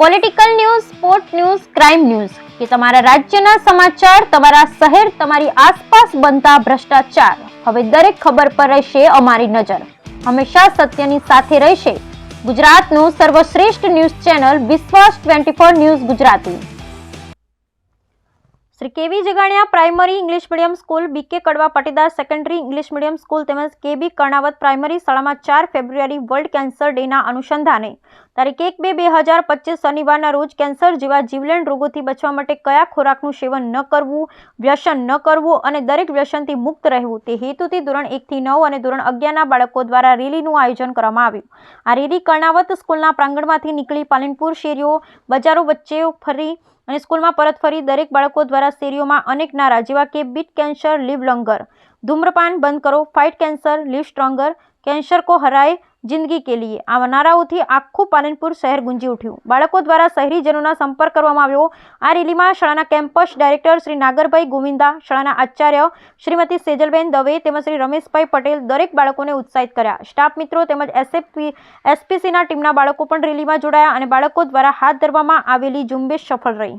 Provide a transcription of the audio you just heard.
Political news sport news crime news કે તમારા રાજ્યના સમાચાર, તમારા શહેર, તમારી આસપાસ બનતા ભ્રષ્ટાચાર. હવે દરેક ખબર પર રહેશે અમારી નજર. હંમેશા સત્યની સાથે રહેશે. ગુજરાતનું સર્વશ્રેષ્ઠ news channel Vishwas twenty four news Gujarati. Shri K V Jaganiya primary English medium school B K Kadva Patidar secondary English medium school તેમજ કેબી કર્ણાવત પ્રાઇમરી શાળામાં ચાર ફેબ્રુઆરી વર્લ્ડ કેન્સર ડેના અનુસંધાને તારીખ એક બે બે હજાર પચીસ શનિવારના રોજ કેન્સર જેવા જીવલેણ રોગોથી બચવા માટે કયા ખોરાકનું સેવન ન કરવું, વ્યસન ન કરવું અને દરેક વ્યસનથી મુક્ત રહેવું તે હેતુથી ધોરણ એકથી નવ અને ધોરણ અગિયારના બાળકો દ્વારા રેલીનું આયોજન કરવામાં આવ્યું. આ રેલી કર્ણાવત સ્કૂલના પ્રાંગણમાંથી નીકળી પાલનપુર શેરીઓ, બજારો વચ્ચે ફરી અને સ્કૂલમાં પરત ફરી દરેક બાળકો દ્વારા શેરીઓમાં અનેક નારા જેવા કે બીટ કેન્સર, લીવ લંગર ધૂમ્રપાન બંધ કરો fight cancer live stronger cancer કો હરાય જિંદગી કે લીએ આવા નારાઓથી આખું પાલનપુર શહેર ગુંજી ઉઠ્યું. બાળકો દ્વારા શહેરીજનોના સંપર્ક કરવામાં આવ્યો. આ રેલીમાં શાળાના કેમ્પસ ડાયરેક્ટર શ્રી નાગરભાઈ ગોવિંદા, શાળાના આચાર્ય શ્રીમતી સેજલબેન દવે તેમજ શ્રી રમેશભાઈ પટેલ દરેક બાળકોને ઉત્સાહિત કર્યા. સ્ટાફ મિત્રો તેમજ એસએફપી, એસપીસીના ટીમના બાળકો પણ રેલીમાં જોડાયા અને બાળકો દ્વારા હાથ ધરવામાં આવેલી ઝુંબેશ સફળ રહી.